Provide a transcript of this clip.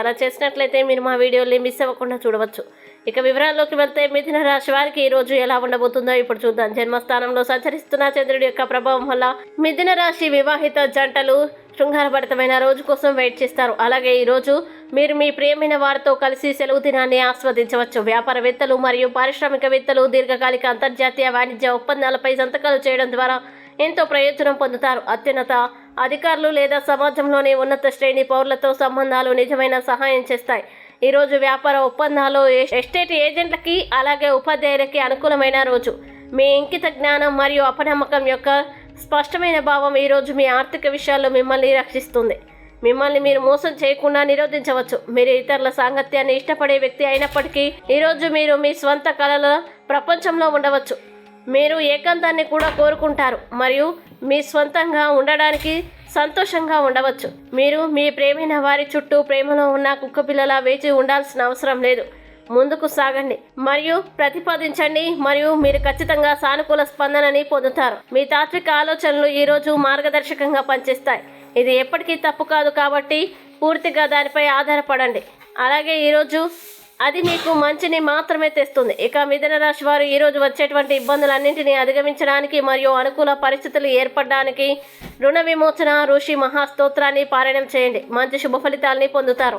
అలా చేసినట్లయితే మీరు మా వీడియోని మిస్ అవ్వకుండా చూడవచ్చు. ఇక వివరాల్లోకి వెళ్తే మిథున రాశి వారికి ఈ రోజు ఎలా ఉండబోతుందో ఇప్పుడు చూద్దాం. జన్మస్థానంలో సంచరిస్తున్న చంద్రుడి యొక్క ప్రభావం వల్ల మిథున రాశి వివాహిత జంటలు శృంగారభరితమైన రోజు కోసం వెయిట్ చేస్తారు. అలాగే ఈ రోజు మీరు మీ ప్రియమైన వారితో కలిసి సెలవు దినాన్ని ఆస్వాదించవచ్చు. వ్యాపారవేత్తలు మరియు పారిశ్రామికవేత్తలు దీర్ఘకాలిక అంతర్జాతీయ వాణిజ్య ఒప్పందాలపై సంతకాలు చేయడం ద్వారా ఎంతో ప్రయోజనం పొందుతారు. అత్యున్నత అధికారులు లేదా సమాజంలోని ఉన్నత శ్రేణి పౌరులతో సంబంధాలు నిజమైన సహాయం చేస్తాయి. ఈరోజు వ్యాపార ఒప్పందాలు ఎస్టేట్ ఏజెంట్లకి అలాగే ఉపాధ్యాయులకి అనుకూలమైన రోజు. మీ ఇంకిత జ్ఞానం మరియు అపనమ్మకం యొక్క స్పష్టమైన భావం ఈరోజు మీ ఆర్థిక విషయాల్లో మిమ్మల్ని రక్షిస్తుంది. మిమ్మల్ని మీరు మోసం చేయకుండా నిరోధించవచ్చు. మీరు ఇతరుల సాంగత్యాన్ని ఇష్టపడే వ్యక్తి అయినప్పటికీ ఈరోజు మీరు మీ స్వంత కళల ప్రపంచంలో ఉండవచ్చు. మీరు ఏకాంతాన్ని కూడా కోరుకుంటారు. మరియు మీ స్వంతంగా ఉండడానికి సంతోషంగా ఉండవచ్చు. మీరు మీ ప్రేమైన వారి చుట్టూ ప్రేమలో ఉన్న కుక్కపిల్లలా వేచి ఉండాల్సిన అవసరం లేదు. ముందుకు సాగండి. మరియు ప్రతిపాదించండి. మరియు మీరు ఖచ్చితంగా సానుకూల స్పందనని పొందుతారు. మీ తాత్విక ఆలోచనలు ఈరోజు మార్గదర్శకంగా పనిచేస్తాయి. ఇది ఎప్పటికీ తప్పు కాదు కాబట్టి పూర్తిగా దానిపై ఆధారపడండి. అలాగే ఈరోజు అది మీకు మంచిని మాత్రమే తెస్తుంది. ఇక మిథున రాశి వారు ఈరోజు వచ్చేటువంటి ఇబ్బందులన్నింటినీ అధిగమించడానికి మరియు అనుకూల పరిస్థితులు ఏర్పడడానికి రుణ విమోచన ఋషి మహాస్తోత్రాన్ని పారాయణం చేయండి. మంచి శుభ ఫలితాలని పొందుతారు.